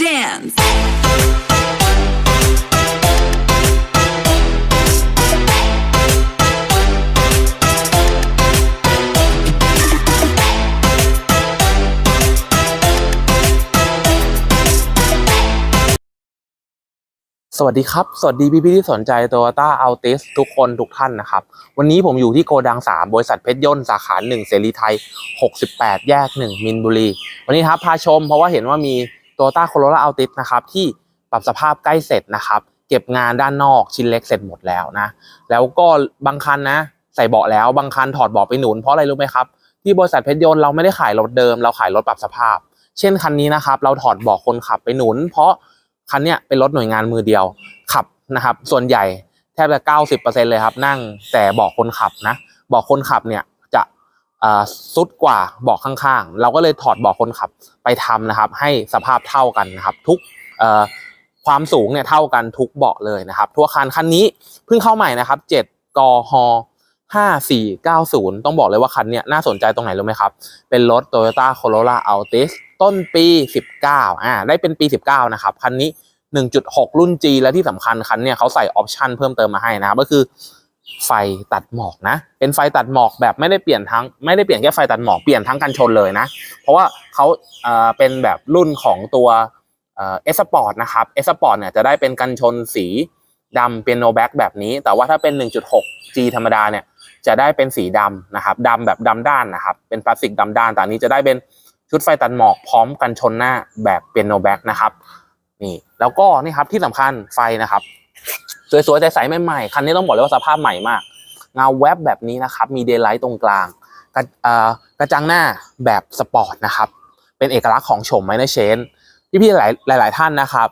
Dance. สวัสดีครับ สวัสดีพี่พี่ที่สนใจ Toyota Altis ทุกคนทุกท่านนะครับ วันนี้ผมอยู่ที่โกดัง 3 บริษัทเพชรยนต์สาขา 1 เสรีไทย 68 แยก 1 มินบุรี วันนี้ครับพาชมเพราะว่าเห็นว่ามี Toyota Corolla Altis นะครับที่ปรับสภาพใกล้เสร็จนะครับเก็บงานด้านนอกชิ้นเล็กเสร็จหมดแล้วนะ แล้วก็บางคันนะ ใส่เบาะแล้วบางคันถอดเบาะไปหนุนเพราะอะไรรู้ไหมครับที่บริษัทเพชรยนต์เราไม่ได้ขายรถเดิม เราขายรถปรับสภาพ เช่นคันนี้นะครับ เราถอดเบาะคนขับไปหนุน เพราะคันเนี้ยเป็นรถหน่วยงานมือเดียวขับนะครับ ส่วนใหญ่แทบจะ90%เลยครับนั่งแต่เบาะคนขับนะเบาะคนขับเนี่ย จะเอ่อซุดกว่าเบาะข้างๆ เราก็เลยถอดเบาะคนขับไปทำนะครับ ให้สภาพเท่ากันนะครับ ทุกความสูงเนี่ยเท่ากันทุกเบาะเลยนะครับ ทั่วคันคันนี้เพิ่งเข้าใหม่นะครับ7กฮ5490 ต้องบอกเลยว่าคันเนี้ยน่าสนใจตรงไหนรู้ไหมครับ เป็นรถ Toyota Corolla Altis ต้นปี 19อ่าได้เป็นปี 19 นะครับ คันนี้ 1.6 รุ่น G และที่สำคัญคันเนี่ยเขาใส่ออปชันเพิ่มเติมมาให้นะครับก็คือ ไฟตัดหมอกนะ เป็นไฟตัดหมอกแบบไม่ได้เปลี่ยนทั้งไม่ได้เปลี่ยนแค่ไฟตัดหมอกเปลี่ยนทั้งกันชนเลยนะ เพราะว่าเขาเออเป็นแบบรุ่นของตัวเอสปอร์ตนะครับเอสปอร์ตเนี่ยจะได้เป็นกันชนสีดำเป็นโนแบ็กแบบนี้ แต่ว่าถ้าเป็น 1.6 G ธรรมดาเนี่ยจะได้เป็นสีดำนะครับดำแบบดำด้านนะครับ เป็นพลาสติกดำด้านแต่อันนี้จะได้เป็นชุดไฟตัดหมอกพร้อมกันชนหน้าแบบเป็นโนแบ็กนะครับนี่แล้วก็นี่ครับที่สำคัญไฟนะครับ สวยๆใสๆใหม่ๆคันนี้ต้องบอกเลยว่าสภาพใหม่มาก เงาแวบแบบนี้นะครับ มีเดย์ไลท์ตรงกลางกระกระจังหน้าแบบสปอร์ตนะครับ เป็นเอกลักษณ์ของโฉมไมเนอร์เชนพี่ๆหลายหลาย ๆ ท่านนะครับ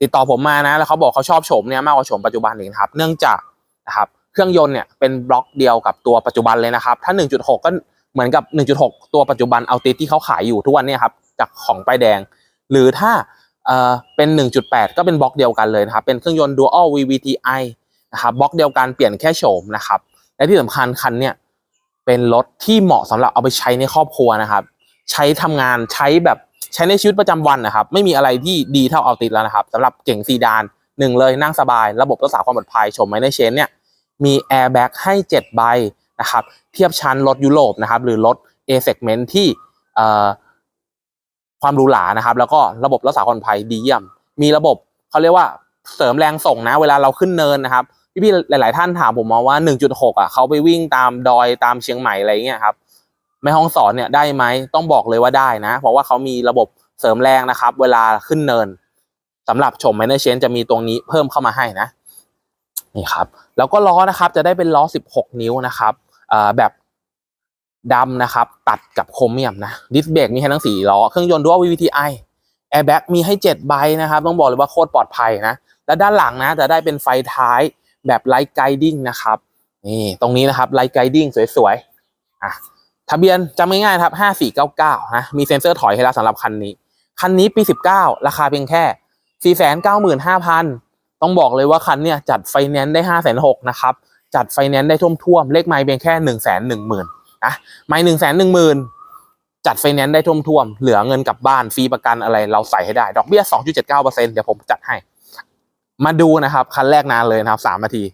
ติดต่อผมมานะแล้วเขาบอกเขาชอบโฉมเนี่ยมากกว่าโฉมปัจจุบันอีกครับ เนื่องจากนะครับเครื่องยนต์เนี่ยเป็นบล็อกเดียวกับตัวปัจจุบันเลยนะครับ ถ้า 1.6 ก็เหมือนกับ 1.6 ตัวปัจจุบันเอาติที่เขาขายอยู่ทุกวันเนี่ยครับจากของป้ายแดง หรือถ้า เอ่อเป็น 1.8 ก็เป็นบล็อกเดียวกันเลยนะครับ เป็นเครื่องยนต์ Dual VVTi นะครับบล็อกเดียวกันเปลี่ยนแค่โฉมนะครับ และที่สำคัญคันเนี่ยเป็นรถที่เหมาะสำหรับเอาไปใช้ในครอบครัวนะครับ ใช้ทำงานใช้แบบใช้ในชีวิตประจำวันนะครับ ไม่มีอะไรที่ดีเท่าเอาติดแล้วนะครับสำหรับเก่งซีดานหนึ่งเลยนั่งสบาย ระบบรักษาความปลอดภัยชมไมเนเชนเนี่ยมีแอร์แบ็กให้ 7 ใบนะครับ เทียบชั้นรถยุโรปนะครับ หรือรถ A segment ที่เอ่อ ความหรูหรานะครับ แล้วก็ระบบรักษาความปลอดภัยดีเยี่ยม มีระบบเขาเรียกว่าเสริมแรงส่งนะ เวลาเราขึ้นเนินนะครับพี่ๆหลาย ๆ ท่านถามผมมาว่า 1.6 อะเขาไปวิ่งตามดอยตามเชียงใหม่อะไรเงี้ยครับแม่ห้องสอนเนี่ยได้ไหมต้องบอกเลยว่าได้นะ เพราะว่าเขามีระบบเสริมแรงนะครับ เวลาขึ้นเนินสำหรับชมไมเนอร์เชนจะมีตรงนี้เพิ่มเข้ามาให้นะนี่ครับแล้วก็ล้อนะครับจะได้เป็นล้อ 16 นิ้วนะครับแบบ ดำนะครับ ตัดกับโครเมียมนะดิสเบรกมีให้ทั้ง4ล้อ เครื่องยนต์ด้วย VVTi แอร์แบ็กมีให้7ใบนะครับ ต้องบอกเลยว่าโคตรปลอดภัยนะ และด้านหลังนะ จะได้เป็นไฟท้ายแบบไลท์ไกดิ้งนะครับ นี่ตรงนี้นะครับไลท์ไกดิ้งสวยๆอะทะเบียนจำง่ายๆครับ 5499 นะ มีเซ็นเซอร์ถอยให้แล้วสำหรับคันนี้ คันนี้ปี 19 ราคาเพียงแค่ 495,000 ต้องบอกเลยว่าคันเนี่ยจัดไฟแนนซ์ได้ห้าแสนหกนะครับ จัดไฟแนนซ์ได้ท่วมๆ เลขไม้เพียงแค่ห นึ่งแสนหนึ่งหมื่นนะไม้หนึ่งแสนหนึ่งหมื่นจัดไฟแนนซ์ได้ท่วมๆเหลือเงินกลับบ้านฟรีประกันอะไรเราใส่ให้ได้ ดอกเบี้ยสองจุดเจ็ดเก้าเปอร์เซ็นต์เดี๋ยวผมจัดให้ มาดูนะครับ คันแรกนานเลยนะครับสามนาที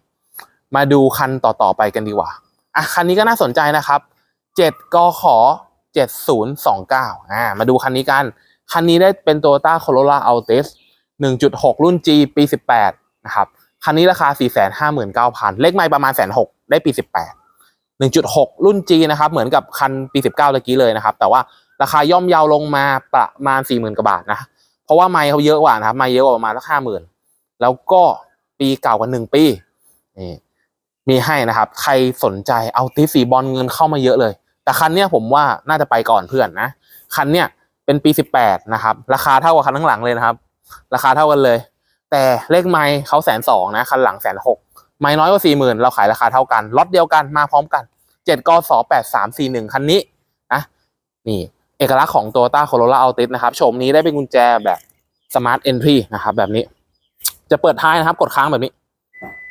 มาดูคันต่อๆไปกันดีกว่าอะคันนี้ก็น่าสนใจนะครับเจ็ดกขเจ็ดศูนย์สองเก้าอ่ามาดูคันนี้กัน คันนี้ได้เป็น Toyota Corolla Altis 1.6 รุ่น G ปี 18 นะครับ คันนี้ราคา 459,000 เลขไม้ประมาณแสนหกได้ปี 18 1.6 รุ่น G นะครับ เหมือนกับคันปี 19ตะกี้เลยนะครับ แต่ว่าราคาย่อมเยาวลงมาประมาณ 40,000กว่าบาทนะ เพราะว่าไม้เขาเยอะกว่านะครับไม้เยอะกว่าประมาณสัก50,000แล้วก็ปีเก่ากว่า1ปีนี่มีให้นะครับ ใครสนใจเอาติสีบอลเงินเข้ามาเยอะเลย แต่คันเนี้ยผมว่าน่าจะไปก่อนเพื่อนนะ คันเนี้ยเป็นปี 18 นะครับ ราคาเท่ากับคันข้างหลังเลยนะครับ ราคาเท่ากันเลย แต่เลขไม้เขาแสนสองนะ คันหลังแสนหก ไม้น้อยกว่าสี่หมื่นเราขายราคาเท่ากันล็อตเดียวกันมาพร้อมกันเจ็ดกสแปดสามสี่หนึ่งคันนี้นะนี่เอกลักษณ์ของ Toyota Corolla Altis นะครับโฉมนี้ได้เป็นกุญแจแบบ Smart Entry นะครับแบบนี้ จะเปิดท้ายนะครับ กดค้างแบบนี้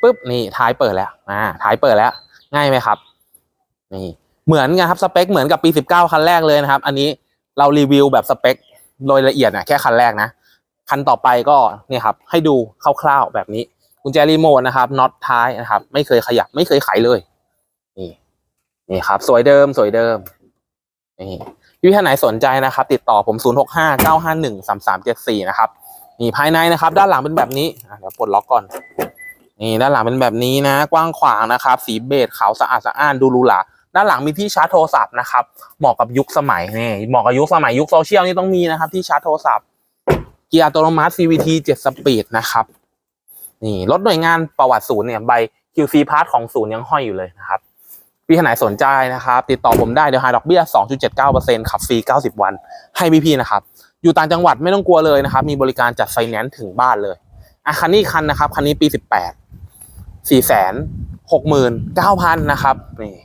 ปุ๊บนี่ท้ายเปิดแล้วอ่าท้ายเปิดแล้ว ง่ายไหมครับ นี่เหมือนกันครับสเปคเหมือนกับปี 19 คันแรกเลยนะครับ อันนี้เรารีวิวแบบสเปคโดยละเอียดนะแค่คันแรกนะ คันต่อไปก็เนี่ยครับ ให้ดูคร่าวๆแบบนี้ กุญแจรีโมทนะครับน็อตท้ายนะครับ ไม่เคยขยับไม่เคยไขเลย นี่นี่ครับ สวยเดิมสวยเดิมนี่พี่ท่านไหนสนใจนะครับ ติดต่อผม 0 6 5 9 5 1 3 3 7 4 นะครับนี่ภายในนะครับ ด้านหลังเป็นแบบนี้เดี๋ยวปลดล็อกก่อน นี่ด้านหลังเป็นแบบนี้นะ กว้างขวางนะครับ สีเบจขาวสะอาดสะอ้านดูรูหราด้านหลังมีที่ชาร์จโทรศัพท์นะครับ เหมาะกับยุคสมัยนี่เหมาะกับยุคสมัยยุคโซเชียลนี่ต้องมีนะครับ ที่ชาร์จโทรศัพท์เกียร์อัตโนมัติ CVT 7สปีดนะครับ นี่รถหน่วยงานประวัติศูนย์เนี่ยใบ QC Part ของศูนย์ยังห้อยอยู่เลยนะครับพี่ท่านไหนสนใจนะครับ ติดต่อผมได้เดี๋ยวหาดอกเบี้ย 2.79%ขับฟรี 90 วัน ให้พี่ๆนะครับ อยู่ต่างจังหวัดไม่ต้องกลัวเลยนะครับ มีบริการจัดไฟแนนซ์ถึงบ้านเลยอะคันนี้คันนะครับ คันนี้ปี 18 4 6 9 0 0 0นะครับนี่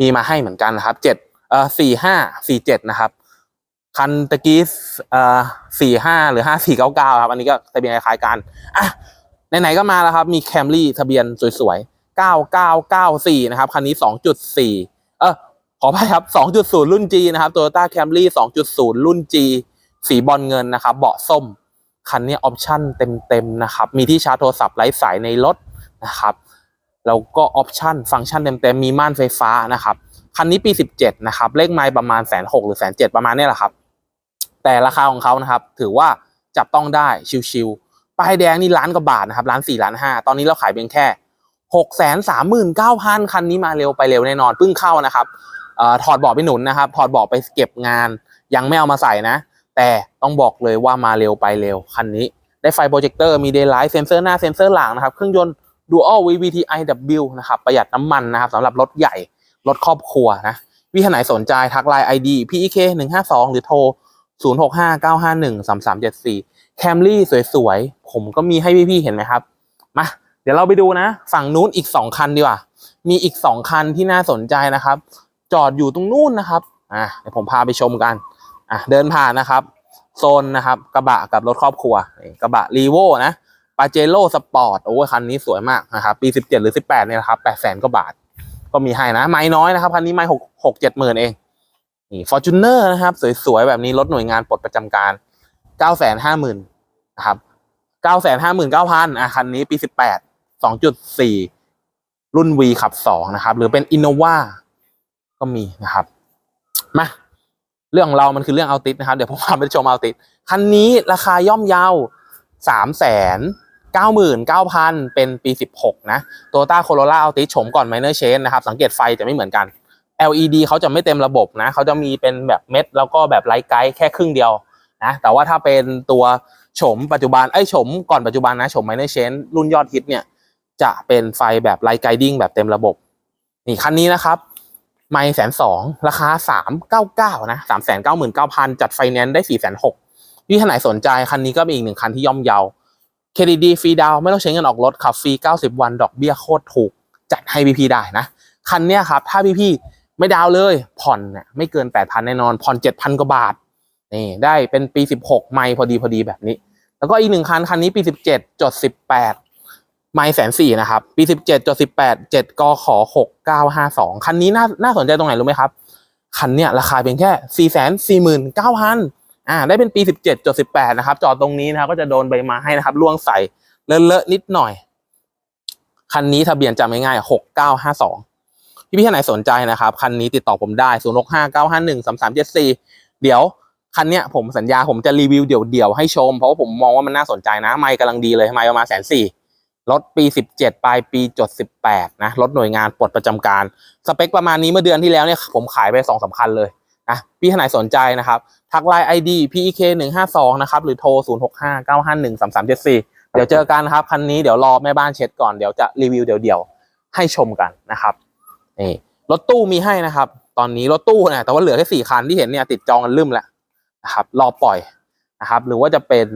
มีมาให้เหมือนกันนะครับ 7 เอ่อ 45 47 นะครับ คันตะกี้ เอ่อ 45 หรือ 5499 ครับ อันนี้ก็ทะเบียนคล้ายๆกันอะ ไหนๆก็มาแล้วครับ มีแคมรี่ทะเบียนสวยๆ 9994 นะครับ คันนี้ 2.4 เออขออภัยครับ 2.0 รุ่น G นะครับ Toyota Camry 2.0 รุ่น G สีบอลเงินนะครับ เบาะส้ม คันนี้ออปชั่นเต็มๆนะครับ มีที่ชาร์จโทรศัพท์ไร้สายในรถนะครับแล้วก็ออปชั่นฟังก์ชันเต็มๆมีม่านไฟฟ้านะครับ คันนี้ปี 17 นะครับ เลขไมล์ประมาณแสนหกหรือแสนเจ็ดประมาณนี้แหละครับ แต่ราคาของเขานะครับ ถือว่าจับต้องได้ชิวๆ ป้ายแดงนี่ล้านกว่าบาทนะครับล้านสี่ล้านห้าตอนนี้เราขายเพียงแค่หกแสนสามหมื่นเก้าพันคันนี้มาเร็วไปเร็วแน่นอนเพิ่งเข้านะครับอถอดเบาะไปหนุนนะครับ ถอดเบาะไปเก็บงาน ยังไม่เอามาใส่นะ แต่ต้องบอกเลยว่ามาเร็วไปเร็วคันนี้ ได้ไฟโปรเจคเตอร์มีเดย์ไลท์เซนเซอร์หน้าเซนเซอร์หลังนะครับเครื่องยนต์ Dual VVT-iW นะครับประหยัดน้ำมันนะครับสำหรับรถใหญ่รถครอบครัวนะวิทยาไหนสนใจทักไลน์ ID PEK 152หรือโทร 065 951 3374 Camry สวยๆ ผมก็มีให้พี่ๆเห็นไหมครับมาเดี๋ยวเราไปดูนะ ฝั่งนู้นอีก2คันดีกว่า มีอีก2คันที่น่าสนใจนะครับ จอดอยู่ตรงนู้นนะครับอะเดี๋ยวผมพาไปชมกันอะเดินผ่านนะครับโซนนะครับกระบะกับรถครอบครัวกระบะรีโวนะปาเจโร่สปอร์ตโอ้คันนี้สวยมากนะครับปี 17 หรือ 18เนี่ยนะครับ8 0 0 0 0กว่าบาท ก็มีให้นะ ไม้น้อยนะครับคันนี้ไม้หกหกเจ็ดหมื่นเองนี่ฟอร์จูเนอร์นะครับ สวยๆ แบบนี้รถหน่วยงานปลดประจำการ เก้าแสนห้าหมื่นนะครับเก้าแสนห้าหมื่นเก้าพันอะคันนี้ปีสิบแปดสองจุดสี่รุ่น V ขับสองนะครับ หรือเป็น Innova ก็มีนะครับ มาเรื่องของเรามันคือเรื่องเอาติดนะครับ เดี๋ยวผมพาไปชมเอาติดคันนี้ราคาย่อมเยาสามแสนเก้าหมื่นเก้าพันเป็นปีสิบหกนะโตโยต้าโคโรล่าเอาติชมก่อนไมเนอร์เชนนะครับ สังเกตไฟจะไม่เหมือนกัน LED เขาจะไม่เต็มระบบนะ เขาจะมีเป็นแบบเม็ด แล้วก็แบบไลท์ไกด์แค่ครึ่งเดียว นะแต่ว่าถ้าเป็นตัวโฉมปัจจุบันไอ้ยโฉมก่อนปัจจุบันนะโฉมไมเนอร์เชนรุ่นยอดฮิตเนี่ยจะเป็นไฟแบบไลท์ไกดิ้งแบบเต็มระบบ นี่คันนี้นะครับไม่แสนสองราคาสามเก้าเก้านะสามแสนเก้าหมื่นเก้าพันจัดไฟแนนซ์ได้สี่แสนหกพี่ท่านไหนสนใจคันนี้ก็เป็นอีกหนึ่งคันที่ย่อมเยาเครดิตดีฟรีดาวไม่ต้องใช้เงินออกรถขับฟรี90วันดอกเบี้ยโคตรถูก จัดให้พี่ๆได้นะคันเนี้ยครับถ้าพี่ๆไม่ดาวเลยผ่อนเนี่ยไม่เกิน8,000แน่นอนผ่อน7,000กว่าบาท นี่ได้เป็นปี 16 ไม่พอดีพอดีแบบนี้ แล้วก็อีกหนึ่งคัน คันนี้ปี 17จด18 ไม่แสนสี่นะครับ ปี 17จด18 7กข6952 คันนี้น่าน่าสนใจตรงไหนรู้ไหมครับ คันเนี้ยราคาเพียงแค่ 449,000อ่าได้เป็นปี 17จด18 นะครับ จอดตรงนี้นะครับก็จะโดนใบไม้ให้นะครับล่วงใส่เลอะๆนิดหน่อย คันนี้ทะเบียนจำง่ายๆ6952พี่พี่ท่านไหนสนใจนะครับ คันนี้ติดต่อผมได้ 065951 3374 เดี๋ยว คันเนี้ยผมสัญญาผมจะรีวิวเดี่ยวๆให้ชม เพราะว่าผมมองว่ามันน่าสนใจนะไมค์กำลังดีเลยไมค์ประมาณแสนสี่รถปี 17 ปลายปีจด 18 นะ รถหน่วยงานปลดประจำการ สเปคประมาณนี้เมื่อเดือนที่แล้วเนี่ยผมขายไปสองสาคัญเลยนะพี่ท่านไหนสนใจนะครับ ทักไลน์ ID PEK 152นะครับ หรือโทร 065 951 3374 เดี๋ยวเจอกันครับ คันนี้เดี๋ยวรอแม่บ้านเช็ดก่อน เดี๋ยวจะรีวิวเดี่ยวๆ ให้ชมกันนะครับนี่รถตู้มีให้นะครับ ตอนนี้รถตู้เนี่ยแต่ว่าเหลือแค่สี่คันที่เห็นเนี่ยติดจองกันลืมแล้ว นะครับรอปล่อยนะครับ หรือว่าจะเป็น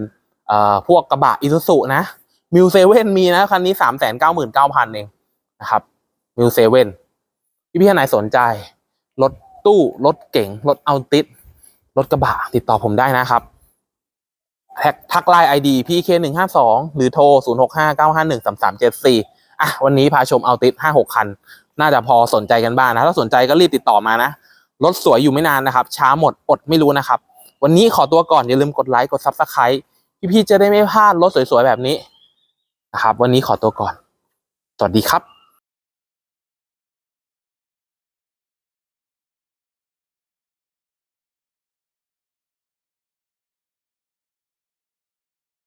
เอ่อพวกกระบะอิซูซุนะมิวเซเว่นมีนะคันนี้สามแสนเก้าหมื่นเก้าพันเองนะครับมิวเซเว่นพี่พี่ท่านไหนสนใจ รถตู้รถเก๋งรถเอาติดรถกระบะติดต่อผมได้นะครับแท็กทักไลน์ไอดีพีเคหนึ่งห้าสองหรือโทรศูนย์หกห้าเก้าห้าหนึ่งสามสามเจ็ดสี่อะวันนี้พาชมเอาติดห้าหกคัน น่าจะพอสนใจกันบ้างนะ ถ้าสนใจก็รีบติดต่อมานะ รถสวยอยู่ไม่นานนะครับ ช้าหมดอดไม่รู้นะครับ วันนี้ขอตัวก่อน อย่าลืมกดไลค์กดซับสไครต์พี่ๆจะได้ไม่พลาดรถสวยๆแบบนี้นะครับ วันนี้ขอตัวก่อน สวัสดีครับ